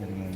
Gracias.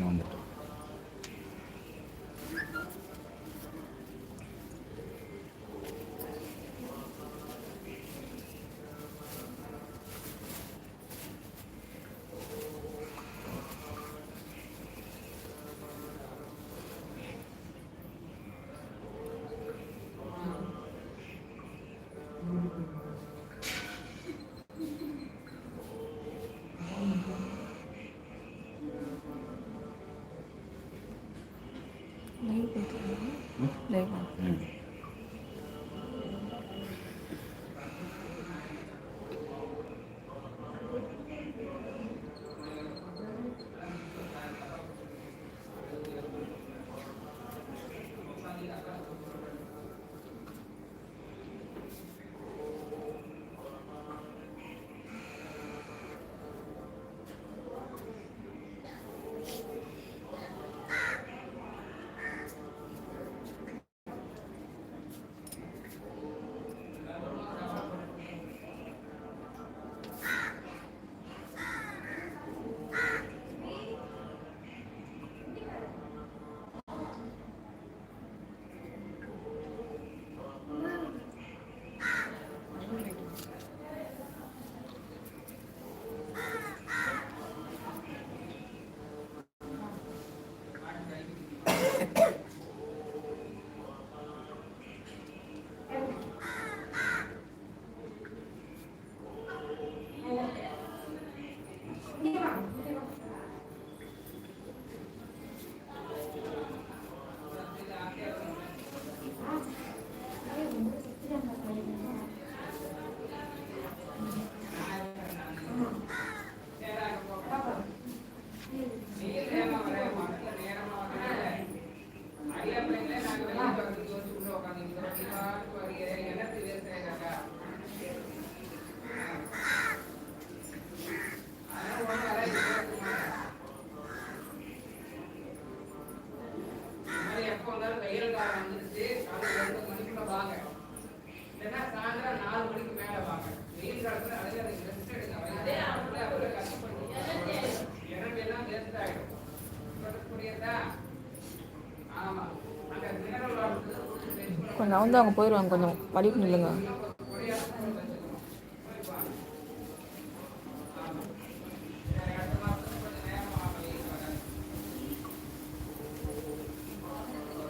கொஞ்சம் வந்து அவங்க போயிடுவாங்க கொஞ்சம் வழி நில்லுங்க.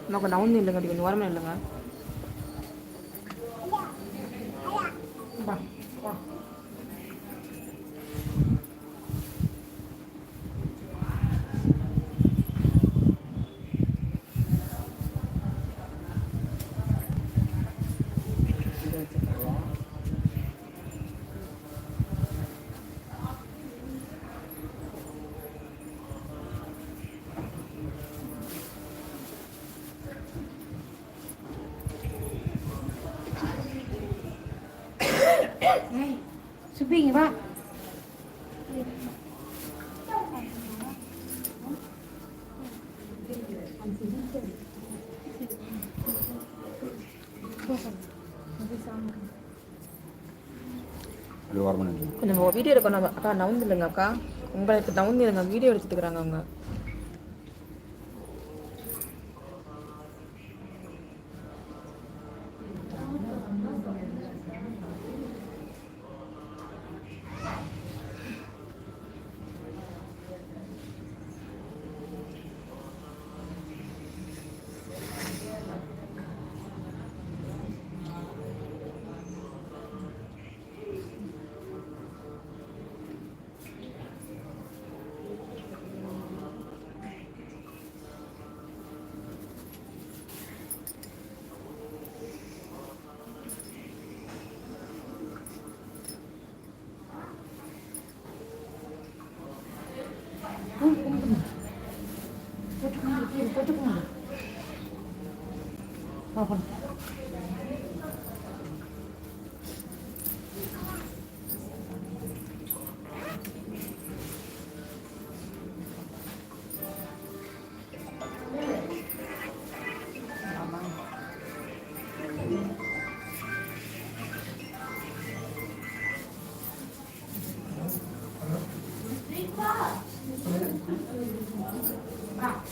நமக்கு நவுந்து இல்லைங்க அப்படி கொஞ்சம் ஓரமாக இல்லைங்க வா வா கொஞ்சம் வீடியோ எடுக்கணும். அக்கா நவுந்து இல்லைங்க அக்கா. உங்களுக்கு நவுந்து இல்லைங்க வீடியோ எடுத்துக்கிறாங்க அவங்க. 啊。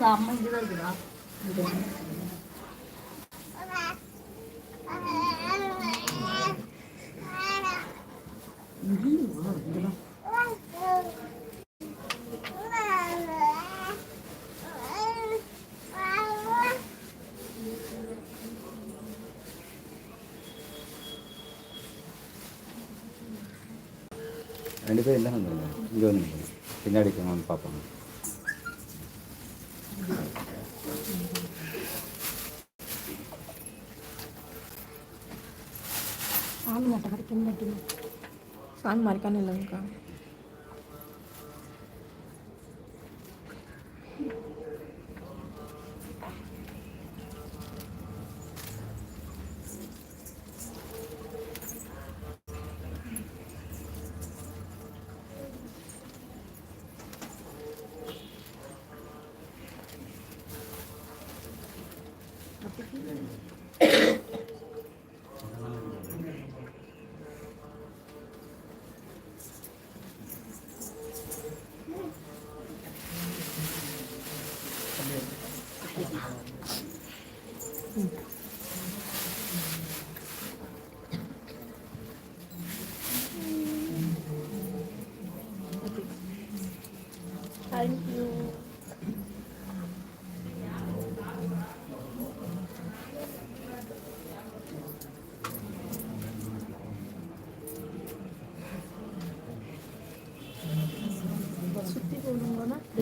ஆமா அம்மா இங்கதான் இருக்குதா ரெண்டு பேரும் இல்லை வந்துருங்க இங்கே வந்து நில்லுங்க. பின்னாடி இருக்கவங்க வந்து ఏం పెట్టింది. సాంగ్ మరికానే లంక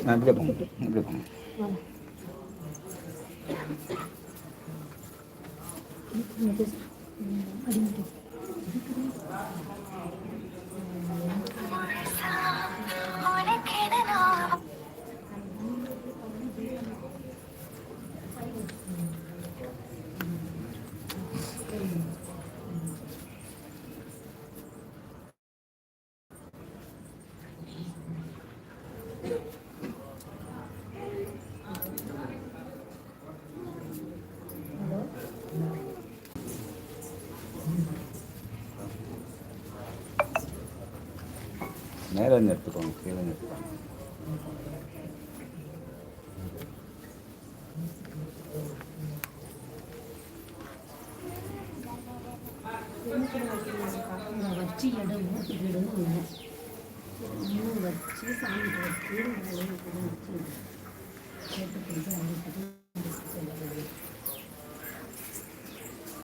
안 돼, 봉. 아, 물어봐. Entonces, மேலே நிறுத்துக்கோங்க கீழே இருந்து வச்சு இடம் இடம் இல்லை இன்னும் வச்சு சாமி வச்சு வச்சு கேட்டு பிடிச்சி